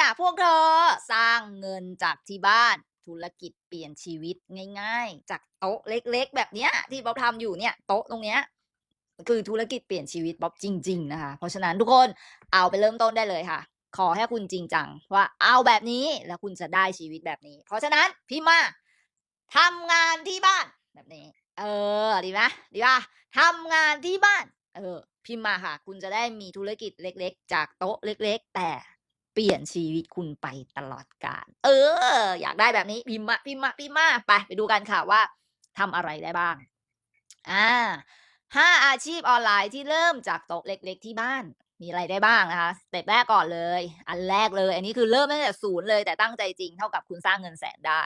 จากพวกเธอ สร้างเงินจากที่บ้าน ธุรกิจเปลี่ยนชีวิตง่าย ๆ จากโต๊ะเล็ก ๆ แบบเนี้ย ที่บ๊อบทำอยู่เนี่ยโต๊ะตรงเนี้ยคือธุรกิจเปลี่ยนชีวิตบ๊อบจริง ๆ นะคะ เพราะฉะนั้นทุกคนเอาไปเริ่มต้นได้เลยค่ะ ขอให้คุณจริงจังว่าเอาแบบนี้แล้วคุณจะได้ชีวิตแบบนี้ เพราะฉะนั้นพี่มาทำงานที่บ้านแบบนี้ เออ ดีไหมดีป่ะทำงานที่บ้าน เออ พิมพ์มาค่ะ คุณจะได้มีธุรกิจเล็ก ๆ จากโต๊ะเล็ก ๆ แต่ เปลี่ยนชีวิตคุณไปตลอดกาลเออ อยากได้แบบนี้พิมพ์มาพิมพ์มาพิมพ์มาไปไปดูกันค่ะว่าทำอะไรได้บ้างอ่าห้าอาชีพออนไลน์ที่เริ่มจากโต๊ะเล็ก ๆ ที่บ้านมีอะไรได้บ้างนะคะสเต็ปแรกก่อนเลย อันแรกเลย อันนี้คือเริ่มตั้งแต่ศูนย์เลยแต่ตั้งใจจริงเท่ากับคุณสร้างเงินแสนได้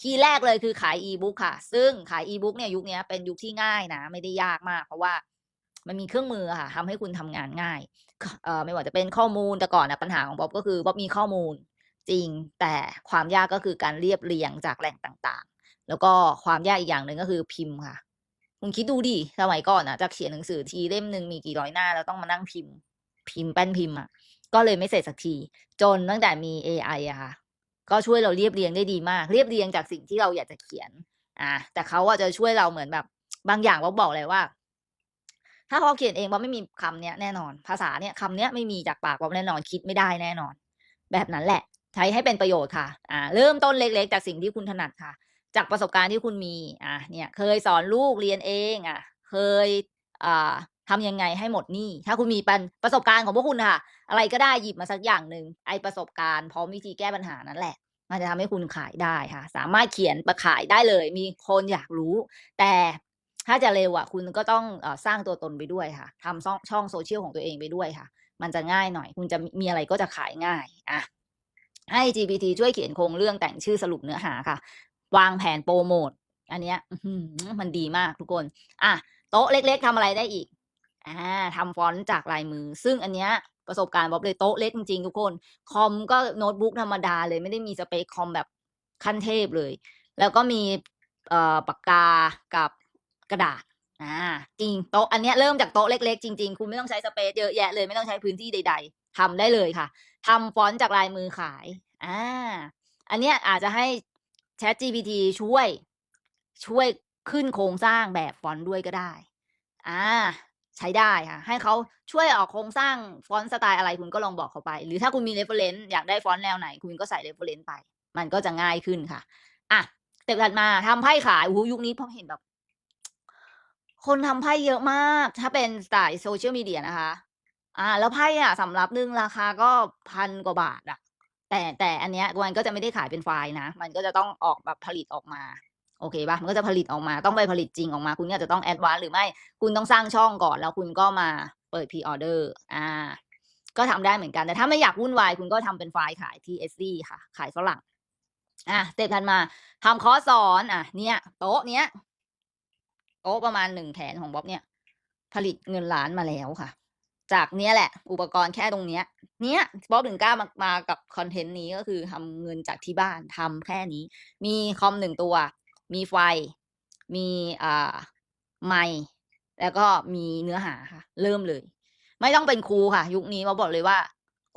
คีย์แรกเลยคือขายอีบุ๊กค่ะ ซึ่งขายอีบุ๊กเนี่ยยุคนี้เป็นยุคที่ง่ายนะ ไม่ได้ยากมาก เพราะว่า มันมีเครื่องมือค่ะทำให้คุณทำงานง่ายเอ่อไม่ว่าจะเป็นข้อมูลแต่ก่อนนะปัญหาของบ๊อบก็คือบ๊อบมีข้อมูลจริง แต่ความยากก็คือการเรียบเรียงจากแหล่งต่างๆ แล้วก็ความยากอีกอย่างหนึ่งก็คือพิมพ์ค่ะคุณคิดดูดิสมัยก่อนอะจะเขียนหนังสือทีเล่มหนึ่งมีกี่ร้อยหน้าแล้วต้องมานั่งพิมพ์ พิมพ์แป้นพิมพ์อะก็เลยไม่เสร็จสักที จนตั้งแต่มี AI อะค่ะ ก็ช่วยเราเรียบเรียงได้ดีมาก เรียบเรียงจากสิ่งที่เราอยากจะเขียน อ่าแต่เขาอะจะช่วยเราเหมือนแบบ บางอย่างบอกบอกเลยว่า ถ้าพอเขียนเองว่าไม่มีคำเนี้ยแน่นอน ภาษาเนี้ยคำเนี้ยไม่มีจากปากว่าแน่นอนคิดไม่ได้แน่นอน แบบนั้นแหละ ใช้ให้เป็นประโยชน์ค่ะ อ่า เริ่มต้นเล็กๆ จากสิ่งที่คุณถนัดค่ะ จากประสบการณ์ที่คุณมี อ่าเนี่ย เคยสอนลูกเรียนเองอะ เคยอ่าทำยังไงให้หมดหนี้ ถ้าคุณมีปันประสบการณ์ของพวกคุณค่ะ อะไรก็ได้หยิบมาสักอย่างหนึ่งไอประสบการณ์พร้อมวิธีแก้ปัญหานั่นแหละ มันจะทำให้คุณขายได้ค่ะ สามารถเขียนประขายได้เลย มีคนอยากรู้ แต่ ถ้าจะเร็วอะคุณก็ต้องอสร้างตัวตนไปด้วยค่ะทำช่องช่องโซเชียลของตัวเองไปด้วยค่ะ มันจะง่ายหน่อย คุณจะมีอะไรก็จะขายง่ายอะให้ GPT ช่วยเขียนโครงเรื่องแต่งชื่อสรุปเนื้อหาค่ะ วางแผนโปรโมทอันเนี้ยมันดีมากทุกคน อะโต๊ะเล็ก ๆทำอะไรได้อีกอ่าทำฟอนต์จากลายมือ ซึ่งอันเนี้ยประสบการณ์บ๊อบเลยโต๊ะเล็กจริงๆทุกคน คอมก็โน้ตบุ๊กธรรมดาเลยไม่ได้มีสเปคคอมแบบขั้นเทพเลย แล้วก็มีเอ่อปากกากับ ระดาษอ่าจริงโต๊ะอันเนี้ยเริ่มจากโต๊ะเล็กๆ จริง ๆ คุณไม่ต้องใช้สเปซเยอะแยะเลยไม่ต้องใช้พื้นที่ใด ๆทำได้เลยค่ะทำฟอนต์จากลายมือขายอ่าอันเนี้ยอาจจะให้ Chat GPT ช่วย ช่วยขึ้นโครงสร้างแบบฟอนต์ด้วยก็ได้อ่าใช้ได้ค่ะ ให้เขาช่วยออกโครงสร้างฟอนต์สไตล์อะไรคุณก็ลองบอกเขาไป หรือถ้าคุณมี reference อยากได้ฟอนต์แนวไหน คุณก็ใส่ reference ไป มันก็จะง่ายขึ้นค่ะ อะเต็ปถัดมาทำไพ่ขายโอ้ยุคนี้พอเห็นแบบ คนทำไพ่เยอะมาก ถ้าเป็นสายโซเชียลมีเดียนะคะ อ่า แล้วไพ่อะสำรับหนึ่งราคาก็พันกว่าบาทอะแต่แต่อันเนี้ยมันก็จะไม่ได้ขายเป็นไฟล์นะ มันก็จะต้องออกแบบผลิตออกมา โอเคป่ะมันก็จะผลิตออกมา ต้องไปผลิตจริงออกมา คุณก็อาจจะต้องแอดวานซ์หรือไม่ คุณต้องสร้างช่องก่อนแล้วคุณก็มาเปิดพรีออเดอร์ อ่า ก็ทำได้เหมือนกัน แต่ถ้าไม่อยากวุ่นวาย คุณก็ทำเป็นไฟล์ขายที่ Etsy ค่ะ ขายฝรั่ง อะเต็ปถัดมาทำคอร์สสอน อะ เนี่ย โต๊ะเนี้ย โต๊ะประมาณหนึ่งแผนของบ๊อบเนี่ย ผลิตเงินล้านมาแล้วค่ะ จากเนี้ยแหละ อุปกรณ์แค่ตรงเนี้ย เนี้ยบ๊อบถึงกล้ามามากับคอนเทนต์นี้ก็คือทำเงินจากที่บ้านทำแค่นี้ มีคอมหนึ่งตัว มีไฟ มีอ่าไมค์แล้วก็มีเนื้อหาค่ะ เริ่มเลย ไม่ต้องเป็นครูค่ะ ยุคนี้เราบอกเลยว่า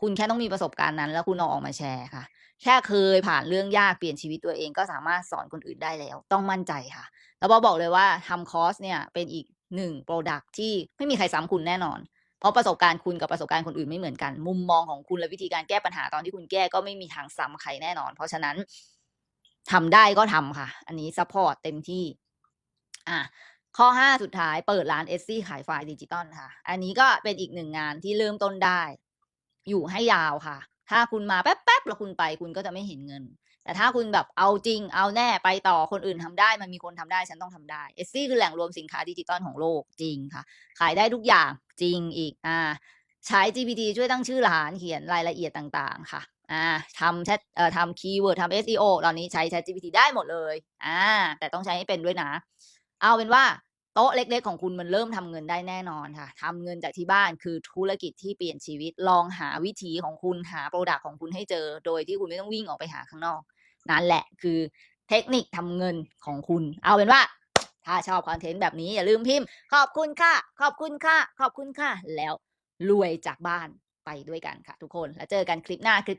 คุณแค่ต้องมีประสบการณ์นั้น แล้วคุณเอาออกมาแชร์ค่ะ แค่เคยผ่านเรื่องยากเปลี่ยนชีวิตตัวเองก็สามารถสอนคนอื่นได้แล้ว ต้องมั่นใจค่ะ แล้วบอกบอกเลยว่าทำคอร์สเนี่ยเป็นอีกหนึ่งโปรดักที่ไม่มีใครซ้ำคุณแน่นอน เพราะประสบการณ์คุณกับประสบการณ์คนอื่นไม่เหมือนกัน มุมมองของคุณและวิธีการแก้ปัญหาตอนที่คุณแก้ก็ไม่มีทางซ้ำใครแน่นอน เพราะฉะนั้นทำได้ก็ทำค่ะ อันนี้ซัพพอร์ตเต็มที่ อะข้อห้าสุดท้ายเปิดร้านเอซี่ขายไฟล์ดิจิตอลค่ะ อันนี้ก็เป็นอีกหนึ่งงานที่เริ่มต้นได้ อยู่ให้ยาวค่ะ ถ้าคุณมาแป๊บๆแล้วคุณไปคุณก็จะไม่เห็นเงิน แต่ถ้าคุณแบบเอาจริงเอาแน่ไปต่อคนอื่นทำได้ มันมีคนทำได้ฉันต้องทำได้เอซี่คือแหล่งรวมสินค้าดิจิตอลของโลกจริงค่ะ ขายได้ทุกอย่างจริงอีกอ่าใช้ GPT ช่วยตั้งชื่อร้านเขียนรายละเอียดต่างๆ ค่ะอ่าทำแชทเอ่อทำคีย์เวิร์ดทำ SEO ตอนนี้ใช้ Chat GPT ได้หมดเลยอ่าแต่ต้องใช้ให้เป็นด้วยนะ เอาเป็นว่า โต๊ะเล็กๆของคุณมันเริ่มทำเงินได้แน่นอนค่ะทำเงินจากที่บ้านคือธุรกิจที่เปลี่ยนชีวิตลองหาวิธีของคุณหาโปรดักต์ของคุณให้เจอ โดยที่คุณไม่ต้องวิ่งออกไปหาข้างนอก นั่นแหละคือเทคนิคทำเงินของคุณ เอาเป็นว่า ถ้าชอบคอนเทนต์แบบนี้อย่าลืมพิมพ์ ขอบคุณค่ะ ขอบคุณค่ะ ขอบคุณค่ะ แล้วรวยจากบ้านไปด้วยกันค่ะ ทุกคนแล้วเจอกันคลิปหน้าคลิป